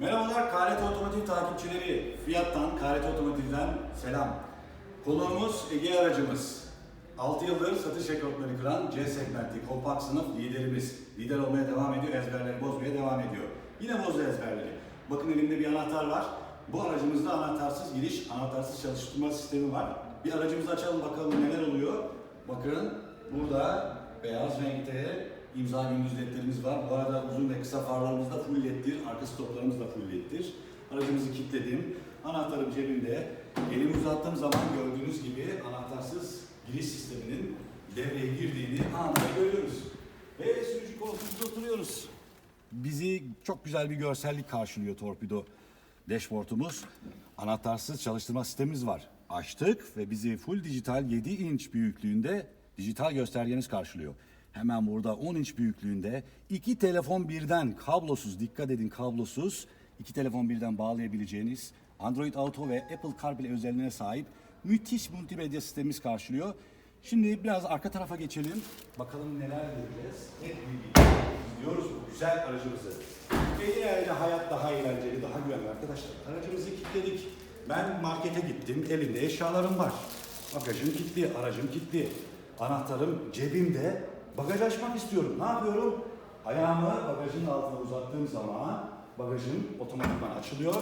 Merhabalar KRT Otomotiv takipçileri. Fiyat'tan, KRT Otomotiv'den selam. Konuğumuz Ege aracımız. 6 yıldır satış rekortlarını kıran C segmenti kompakt sınıf liderimiz. Lider olmaya devam ediyor, ezberleri bozmaya devam ediyor. Yine bozdu ezberleri. Bakın elimde bir anahtar var. Bu aracımızda anahtarsız giriş, anahtarsız çalıştırma sistemi var. Bir aracımızı açalım bakalım neler oluyor. Bakın burada beyaz renkte imza gündüz ledlerimiz var. Bu arada uzun ve kısa farlarımız da full leddir. Arka stoplarımız da full leddir. Aracımızı kilitledim. Anahtarım cebimde. Elimi uzattığım zaman gördüğünüz gibi anahtarsız giriş sisteminin devreye girdiğini anında görüyoruz. Ve sürücü koltuğumuzda oturuyoruz. Bizi çok güzel bir görsellik karşılıyor torpido dashboardumuz. Anahtarsız çalıştırma sistemimiz var. Açtık ve bizi full dijital 7 inç büyüklüğünde dijital göstergemiz karşılıyor. Hemen burada 10 inç büyüklüğünde iki telefon birden kablosuz, dikkat edin kablosuz, iki telefon birden bağlayabileceğiniz Android Auto ve Apple CarPlay özelliğine sahip müthiş multimedya sistemimiz karşılıyor. Şimdi biraz arka tarafa geçelim. Bakalım neler göreceğiz. Hep birlikte bu güzel aracımızı. Ve ileride hayat daha eğlenceli, daha güvenli arkadaşlar. Aracımızı kilitledik. Ben markete gittim. Elimde eşyalarım var. Bagajım kilitli, aracım kilitli. Anahtarım cebimde. Bagaj açmak istiyorum. Ne yapıyorum? Ayağımı bagajın altına uzattığım zaman bagajım otomatikman açılıyor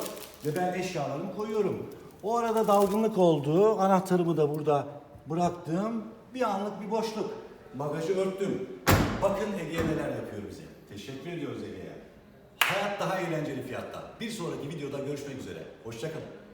ve ben eşyalarımı koyuyorum. O arada dalgınlık oldu. Anahtarımı da burada bıraktım. Bir anlık bir boşluk. Bagajı örttüm. Bakın Ege neler yapıyor bize. Teşekkür ediyoruz Ege'ye. Hayat daha eğlenceli fiyatta. Bir sonraki videoda görüşmek üzere. Hoşçakalın.